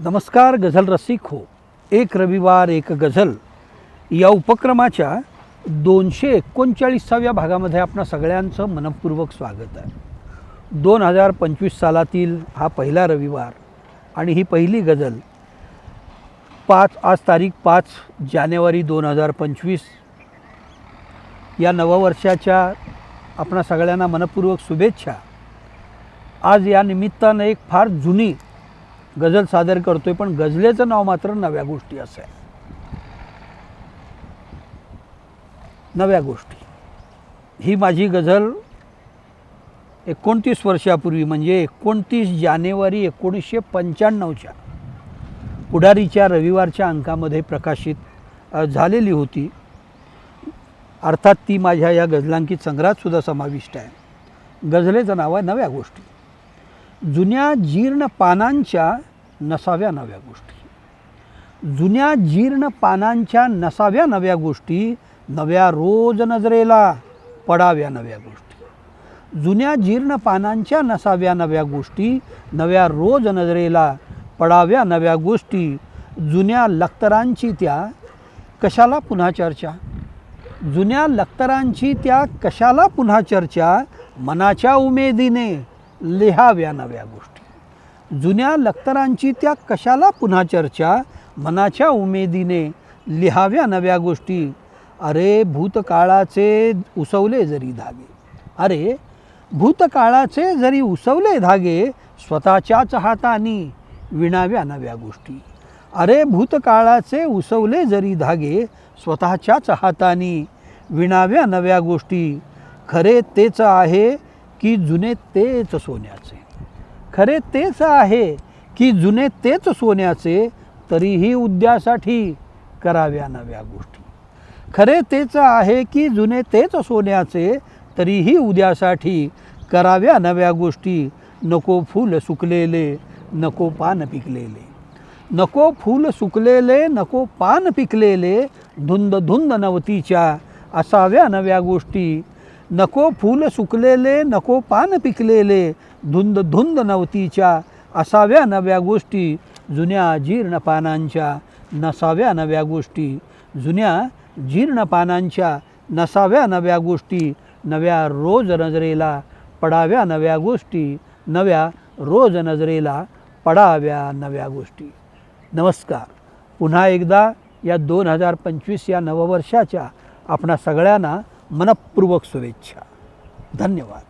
नमस्कार गझल रसिक. हो एक रविवार एक गझल. या उपक्रमाच्या दोनशे एकोणचाळीसाव्या भागामध्ये आपणा सगळ्यांचं मनपूर्वक स्वागत आहे. दोन हजार पंचवीस सालातील हा पहिला रविवार आणि ही पहिली गझल पाच आज तारीख पाच जानेवारी दोन हजार पंचवीस. या नववर्षाच्या आपणा सगळ्यांना मनपूर्वक शुभेच्छा. आज या निमित्तानं एक फार जुनी गझल सादर करतोय पण गझलेचं नाव मात्र नव्या गोष्टी असं आहे. नव्या गोष्टी. ही माझी गझल एकोणतीस वर्षापूर्वी म्हणजे एकोणतीस जानेवारी एकोणीसशे पंच्याण्णवच्या पुढारीच्या रविवारच्या अंकामध्ये प्रकाशित झालेली होती. अर्थात ती माझ्या या गझलांकित संग्रहात सुद्धा समाविष्ट आहे. गझलेचं नाव आहे नव्या गोष्टी. जुन्या जीर्ण पानांच्या नसाव्या नव्या गोष्टी. जुन्या जीर्ण पानांच्या नसाव्या नव्या गोष्टी नव्या रोज नजरेला पडाव्या नव्या गोष्टी. जुन्या जीर्ण पानांच्या नसाव्या नव्या गोष्टी नव्या रोज नजरेला पडाव्या नव्या गोष्टी जुन्या लक्तरांची त्या कशाला पुन्हा चर्चा? जुन्या लक्तरांची त्या कशाला पुन्हा चर्चा? मनाच्या उमेदीने. लिहाव्या नव्या गोष्टी. जुन्या लक्तरांची त्या कशाला पुन्हा चर्चा? मनाच्या उमेदीने लिहाव्या नव्या गोष्टी. अरे भूतकाळाचे उसवले जरी धागे. अरे भूतकाळाचे जरी उसवले धागे स्वतःच्याच हाताने विणाव्या नव्या गोष्टी. अरे भूतकाळाचे उसवले जरी धागे स्वतःच्याच हाताने विणाव्या नव्या गोष्टी. खरे तेच आहे की जुने तेच सोन्याचे. खरे तेच आहे की जुने तेच सोन्याचे तरीही उद्यासाठी कराव्या नव्या गोष्टी. खरे तेच आहे की जुने तेच सोन्याचे तरीही उद्यासाठी कराव्या नव्या गोष्टी. नको फूल सुकलेले नको पान पिकलेले. नको फूल सुकलेले नको पान पिकलेले धुंद धुंद नवतीच्या असाव्या नव्या गोष्टी. नको फूल सुकलेले नको पान पिकलेले धुंद धुंद नवतीच्या असाव्या नव्या गोष्टी जुन्या जीर्ण पानांच्या नसाव्या नव्या गोष्टी जुन्या जीर्ण पानांच्या नसाव्या नव्या गोष्टी नव्या रोज नजरेला पडाव्या नव्या गोष्टी नव्या रोज नजरेला पडाव्या नव्या गोष्टी. नमस्कार. पुन्हा एकदा या दोन हजार पंचवीस या नववर्षाच्या आपणा सगळ्यांना मनपूर्वक शुभेच्छा. धन्यवाद.